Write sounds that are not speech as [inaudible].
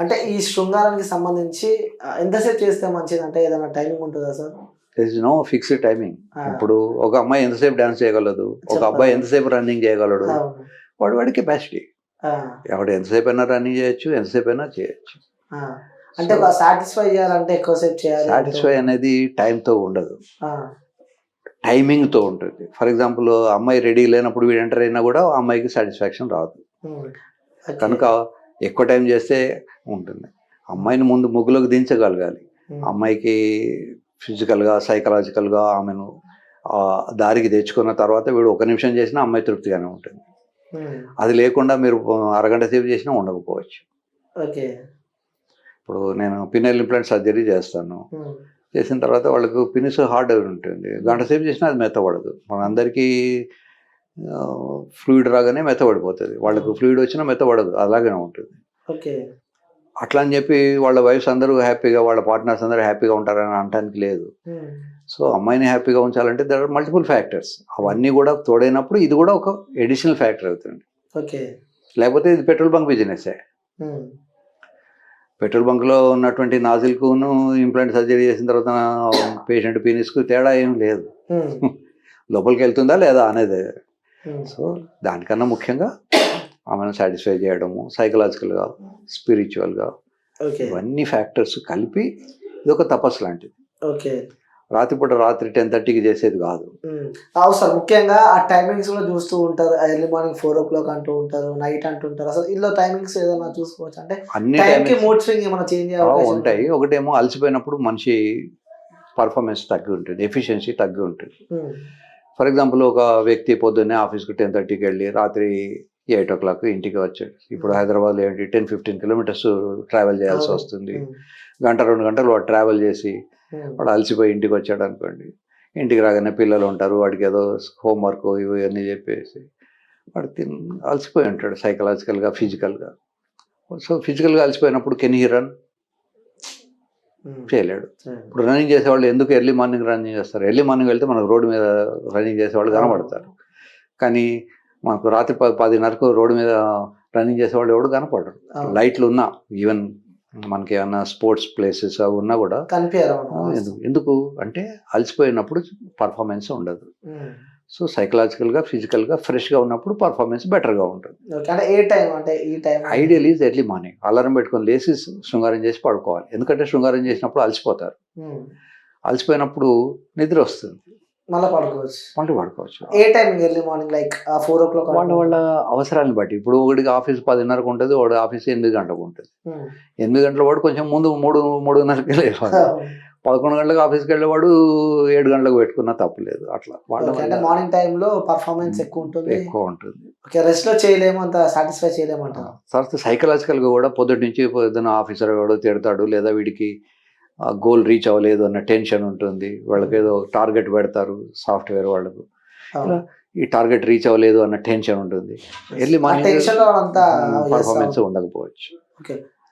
అంటే ఈ శృంగారానికి సంబంధించి ఎంతసేపు చేస్తే మంచిది? అంటే ఏదైనా టైమింగ్ ఉంటుందా sir? Is no fixed timing ఇప్పుడు ఒక అమ్మాయి ఎంతసేపు డాన్స్ చేయగలదు? ఒక. అబ్బాయి ఎంతసేపు రన్నింగ్ చేయగలడు. వాడు వాడి కెపాసిటీ ఎవడు ఎంతసేపు అయినా రన్నింగ్ చేయొచ్చు ఎంతసేపు అయినా చేయొచ్చు. అంటే సాటిస్ఫై చేయాలంటే ఎక్కువసేపు చేయాలి సాటిస్ఫై అనేది టైంతో ఉండదు. టైమింగ్తో ఉంటుంది. ఫర్ ఎగ్జాంపుల్ అమ్మాయి రెడీ లేనప్పుడు వీడు ఎంటర్ అయినా కూడా ఆ అమ్మాయికి సాటిస్ఫాక్షన్ రాదు. కనుక ఎక్కువ టైం చేస్తే ఉంటుంది. అమ్మాయిని ముందు ముగ్గులోకి దించగలగాలి. అమ్మాయికి ఫిజికల్గా సైకలాజికల్గా ఆమెను దారికి తెచ్చుకున్న తర్వాత వీడు ఒక నిమిషం చేసినా అమ్మాయి తృప్తిగానే ఉంటుంది. అది లేకుండా మీరు అరగంట సేపు చేసినా ఉండకపోవచ్చు. ఓకే. ఇప్పుడు నేను పిన్నెల్ ఇంప్లాంట్ సర్జరీ చేస్తాను. చేసిన తర్వాత వాళ్ళకు పినిస్ హార్డ్ ఉంటుంది. గంట సేపు చేసినా అది మెత్తబడదు. మనందరికీ ఫ్లూయిడ్ రాగానే మెత్తబడిపోతుంది వాళ్ళకు ఫ్లూయిడ్ వచ్చినా మెత్తబడదు అలాగే ఉంటుంది. ఓకే. అట్లా అని చెప్పి వాళ్ళ వైఫ్స్ అందరూ హ్యాపీగా వాళ్ళ పార్ట్నర్స్ అందరూ హ్యాపీగా ఉంటారని అనడానికి లేదు. సో అమ్మాయిని హ్యాపీగా ఉంచాలంటే దర్ ఆర్ మల్టిపుల్ ఫ్యాక్టర్స్ అవన్నీ కూడా తోడైనప్పుడు ఇది కూడా ఒక ఎడిషనల్ ఫ్యాక్టర్ అవుతుంది. ఓకే. లేకపోతే ఇది పెట్రోల్ బంక్ బిజినెస్. పెట్రోల్ బంక్లో ఉన్నటువంటి నాజిల్కును ఇంప్లాంట్ సర్జరీ చేసిన తర్వాత పేషెంట్ పీనిస్కు తేడా ఏం లేదు. [laughs] లోపలికి వెళ్తుందా లేదా అనేది. సో దానికన్నా ముఖ్యంగా ఆమెను సాటిస్ఫై చేయడము సైకలాజికల్గా స్పిరిచువల్గా ఇవన్నీ ఫ్యాక్టర్స్ కలిపి ఇది ఒక తపస్సు లాంటిది. ఓకే రాత్రిపూట రాత్రి టెన్ థర్టీకి చేసేది కాదు. ఉమ్. అవు సార్ ముఖ్యంగా ఆ టైమింగ్స్ కూడా చూస్తూ ఉంటారు. Early morning four o'clock అంటూ ఉంటారు నైట్ అంటుంటారు అసలు ఇందులో టైమింగ్స్ ఏదైనా చూసుకోవచ్చు. అంటే అన్ని టైం కి timings. మూడ్ స్వింగ్ ఏమైనా చేంజ్ ఉంటాయి. ఒకటేమో అలసిపోయినప్పుడు మనిషి పర్ఫార్మెన్స్ తగ్గి ఉంటుంది ఎఫిషియన్సీ తగ్గి ఉంటుంది. ఫర్ ఎగ్జాంపుల్ ఒక వ్యక్తి పొద్దున్నే ఆఫీస్కి టెన్ థర్టీకి వెళ్ళి రాత్రి ఎయిట్ ఓ క్లాక్ ఇంటికి వచ్చాడు. ఇప్పుడు హైదరాబాద్లో ఏంటి? టెన్ ఫిఫ్టీన్ కిలోమీటర్స్ ట్రావెల్ చేయాల్సి. వస్తుంది. గంట రెండు గంటలు వాడు ట్రావెల్ చేసి వాడు అలసిపోయి ఇంటికి వచ్చాడు అనుకోండి. ఇంటికి రాగానే పిల్లలు ఉంటారు వాడికి ఏదో హోంవర్క్ ఇవి అన్నీ చెప్పేసి వాడు తిన్ అలసిపోయి ఉంటాడు సైకలాజికల్గా ఫిజికల్గా సో ఫిజికల్గా అలసిపోయినప్పుడు కెన్ హీ రన్ చేయలేడు. ఇప్పుడు రన్నింగ్ చేసేవాళ్ళు ఎందుకు ఎర్లీ మార్నింగ్ రన్నింగ్ చేస్తారు? ఎర్లీ మార్నింగ్ వెళ్తే మనకు రోడ్డు మీద రన్నింగ్ చేసేవాళ్ళు కనపడతారు. కానీ మనకు రాత్రి పది పదిన్నరకు రోడ్డు మీద రన్నింగ్ చేసేవాళ్ళు ఎవడు కనపడరు లైట్లు ఉన్నా ఈవెన్ మనకి ఏమన్నా స్పోర్ట్స్ ప్లేసెస్ అవి ఉన్నా కూడా కనిపించారు. ఎందుకు? అంటే అలసిపోయినప్పుడు పర్ఫార్మెన్స్ ఉండదు. సో సైకలాజికల్గా ఫిజికల్గా ఫ్రెష్గా ఉన్నప్పుడు పర్ఫార్మెన్స్ బెటర్గా ఉంటుంది. అంటే ఏ టైం అంటే ఈ time? Ideal is early morning alarm పెట్టుకొని లేచి శృంగారం చేసి పడుకోవాలి. ఎందుకంటే శృంగారం చేసినప్పుడు అలసిపోతారు. అలసిపోయినప్పుడు నిద్ర వస్తుంది. మళ్ళీ పడుకోవచ్చు. మళ్ళీ పడుకోవచ్చు. ఏ timing early morning like four o'clock వాళ్ళ వాళ్ళ అవసరాలను బట్టి. ఇప్పుడు ఒకటికి ఆఫీస్ పదిన్నరకు ఉంటుంది వాడు ఆఫీస్ ఎనిమిది గంటలకు ఉంటుంది. ఎనిమిది గంటల వాడు కొంచెం ముందు మూడు మూడున్నరకి లేవాలి. పదకొండు గంటలకు ఆఫీస్కి వెళ్ళేవాడు ఏడు గంటలకు పెట్టుకున్నా తప్పులేదు. అట్లా వాళ్ళ మార్నింగ్ టైంలో పర్ఫార్మెన్స్ ఎక్కువ ఉంటుంది. ఎక్కువ ఉంటుంది. ఓకే రెస్ట్లో చేయలేము అంత సాటిస్ఫై చేయలేము అంట తర్వాత సైకలాజికల్గా కూడా పొద్దుటి నుంచి పొద్దున్న ఆఫీసర్ వాడు తిడతాడు లేదా వీడికి గోల్ రీచ్ అవ్వలేదు అన్న టెన్షన్ ఉంటుంది. వాళ్ళకి ఏదో టార్గెట్ పెడతారు సాఫ్ట్వేర్ వాళ్ళకు. ఈ టార్గెట్ రీచ్ అవ్వలేదు అన్న టెన్షన్ ఉంటుంది. ఎర్లీ మార్నింగ్ టెన్షన్లో అంతా పర్ఫార్మెన్స్ ఉండకపోవచ్చు. ఓకే.